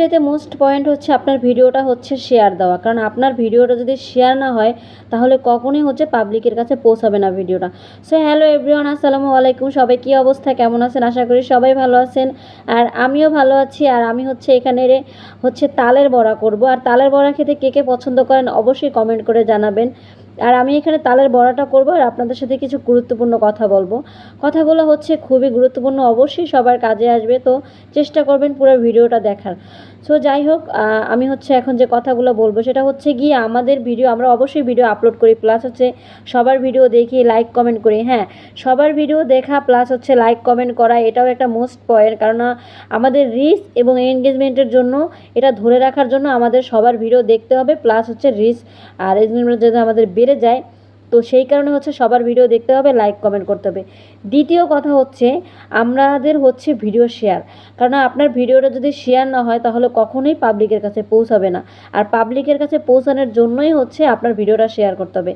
সবচেয়ে most point হচ্ছে আপনার ভিডিওটা হচ্ছে শেয়ার দেওয়া। কারণ আপনার ভিডিওটা যদি শেয়ার না হয়, তাহলে কখনোই হচ্ছে পাবলিকের কাছে পৌঁছাবে না ভিডিওটা। সো হ্যালো এভরিওয়ান আসসালামু আলাইকুম। সবাই কী অবস্থা? কেমন আছেন? আশা করি সবাই ভালো আছেন। আর আমিও ভালো আছি। আর আমি হচ্ছে এখানে হচ্ছে তালের বড়া করব। আর তালের বড়া খেতে কে কে পছন্দ করেন, অবশ্যই কমেন্ট করে জানাবেন। আর আমি এখানে তালের বড়াটা করব আর আপনাদের সাথে কিছু গুরুত্বপূর্ণ কথা বলব। কথাগুলো হচ্ছে খুবই গুরুত্বপূর্ণ, অবশ্যই সবার কাজে আসবে, তো চেষ্টা করবেন পুরো ভিডিওটা দেখার। সো যাই হোক আমি হচ্ছে এখন যে কথাগুলো বলব, সেটা হচ্ছে গিয়ে আমাদের ভিডিও, আমরা অবশ্যই ভিডিও আপলোড করি প্লাস হচ্ছে সবার ভিডিও দেখি লাইক কমেন্ট করি হ্যাঁ। সবার ভিডিও দেখা প্লাস হচ্ছে লাইক কমেন্ট করা, এটাও একটা মোস্ট পয়েন্ট কারণ আমাদের রিচ এবং এনগেজমেন্টের জন্য, এটা ধরে রাখার জন্য আমাদের সবার ভিডিও দেখতে হবে প্লাস হচ্ছে রিচ আর এনগেজমেন্ট যদি আমাদের বেড়ে যায়। তো সেই কারণে হচ্ছে সবার ভিডিও দেখতে হবে লাইক কমেন্ট করতে হবে। দ্বিতীয় কথা হচ্ছে, আমাদের হচ্ছে ভিডিও শেয়ার কারণ আপনার ভিডিওটা যদি শেয়ার না হয়, তাহলে কখনোই পাবলিকের কাছে পৌঁছাবে না। আর পাবলিকের কাছে পৌঁছানোর জন্যই হচ্ছে আপনার ভিডিওটা শেয়ার করতে হবে।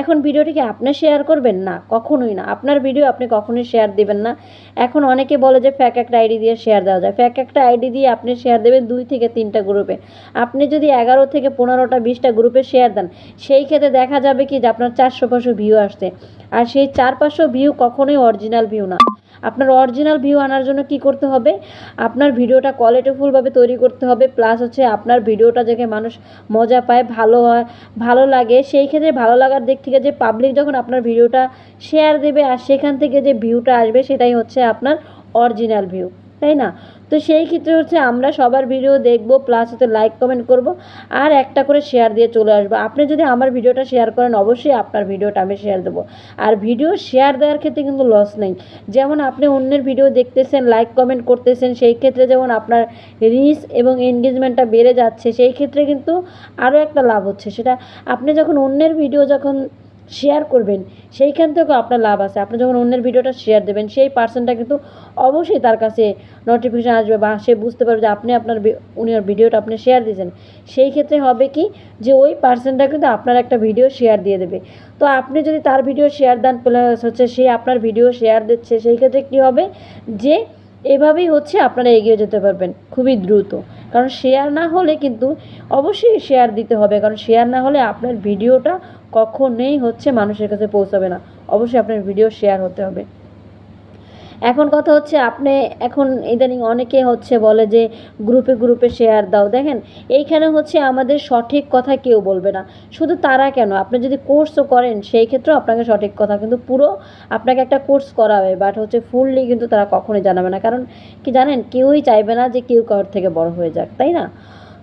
এখন ভিডিওটিকে আপনি শেয়ার করবেন? না, কখনোই না। আপনার ভিডিও আপনি কখনোই শেয়ার দেবেন না। এখন অনেকে বলে যে ফ্যাক একটা আইডি দিয়ে শেয়ার দেওয়া যায়। ফ্যাক একটা আইডি দিয়ে আপনি শেয়ার দেবেন দুই থেকে তিনটা গ্রুপে আপনি যদি এগারো থেকে পনেরোটা, বিশটা গ্রুপে শেয়ার দেন, সেই ক্ষেত্রে দেখা যাবে কি যে আপনার চারশো পাঁচশো ভিউ আসছে। আর সেই চার পাঁচশো ভিউ কখনোই অরিজিনাল ভিউ না। আপনার অরিজিনাল ভিউ আনার জন্য কি করতে হবে? আপনার ভিডিওটা কোয়ালিটিফুলভাবে তৈরি করতে হবে। প্লাস হচ্ছে আপনার ভিডিওটা দেখে মানুষ মজা পায়, ভালো হয়, ভালো লাগে। সেই ক্ষেত্রে ভালো লাগার দিক থেকে যে পাবলিক যখন আপনার ভিডিওটা শেয়ার দেবে আর সেখান থেকে যে ভিউটা আসবে, সেটাই হচ্ছে আপনার অরিজিনাল ভিউ তাই না? তো সেই ক্ষেত্রে হচ্ছে আমরা সবার ভিডিও দেখব প্লাস হচ্ছে লাইক কমেন্ট করব, আর একটা করে শেয়ার দিয়ে চলে আসব। আপনি যদি আমার ভিডিওটা শেয়ার করেন, অবশ্যই আপনার ভিডিওটা আমি শেয়ার দেবো। আর ভিডিও শেয়ার দেওয়ার ক্ষেত্রে কিন্তু লস নেই। যেমন আপনি অন্যের ভিডিও দেখতেছেন লাইক কমেন্ট করতেছেন, সেই ক্ষেত্রে যেমন আপনার রিচ এবং এনগেজমেন্টটা বেড়ে যাচ্ছে, সেই ক্ষেত্রে কিন্তু আরও একটা লাভ হচ্ছে। সেটা আপনি যখন অন্যের ভিডিও যখন শেয়ার করবেন, সেইখান থেকেও আপনার লাভ আছে। আপনি যখন অন্যের ভিডিওটা শেয়ার দেবেন, সেই পার্সনটা কিন্তু অবশ্যই তার কাছে নোটিফিকেশান আসবে বা সে বুঝতে পারবে যে আপনি আপনার উনি ভিডিওটা আপনি শেয়ার দিয়েছেন। সেই ক্ষেত্রে হবে কি যে ওই পার্সনটা কিন্তু আপনার একটা ভিডিও শেয়ার দিয়ে দেবে। তো আপনি যদি তার ভিডিও শেয়ার দেন প্লাস হচ্ছে সে আপনার ভিডিও শেয়ার দিচ্ছে, সেই ক্ষেত্রে কী হবে যে এভাবেই হচ্ছে আপনারা এগিয়ে যেতে পারবেন খুবই দ্রুত। কারণ শেয়ার না হলে কিন্তু অবশ্যই শেয়ার দিতে হবে। কারণ শেয়ার না হলে আপনার ভিডিওটা কখনোই হচ্ছে মানুষের কাছে পৌঁছাবে না। অবশ্যই আপনার ভিডিও শেয়ার হতে হবে। এখন কথা হচ্ছে আপনি এখন ইদানিং অনেকে হচ্ছে বলে যে গ্রুপে গ্রুপে শেয়ার দাও। দেখেন, এইখানে হচ্ছে আমাদের সঠিক কথা কেউ বলবে না। শুধু তারা কেন? আপনি যদি কোর্সও করেন, সেই ক্ষেত্রেও আপনাকে সঠিক কথা। কিন্তু পুরো আপনাকে একটা কোর্স করাবে বাট হচ্ছে ফুললি কিন্তু তারা কখনোই জানাবে না। কারণ কি জানেন? কেউই চাইবে না যে কেউ কারোর থেকে বড় হয়ে যাক, তাই না?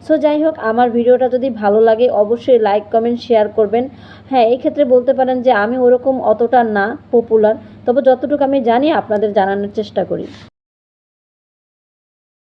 সো যাই হোক, আমার ভিডিওটা যদি ভালো লাগে, অবশ্যই লাইক কমেন্ট শেয়ার করবেন। হ্যাঁ এই ক্ষেত্রে বলতে পারেন যে আমি ওরকম অতটা না পপুলার তবে যতটুকু আমি জানি আপনাদের জানানোর চেষ্টা করি।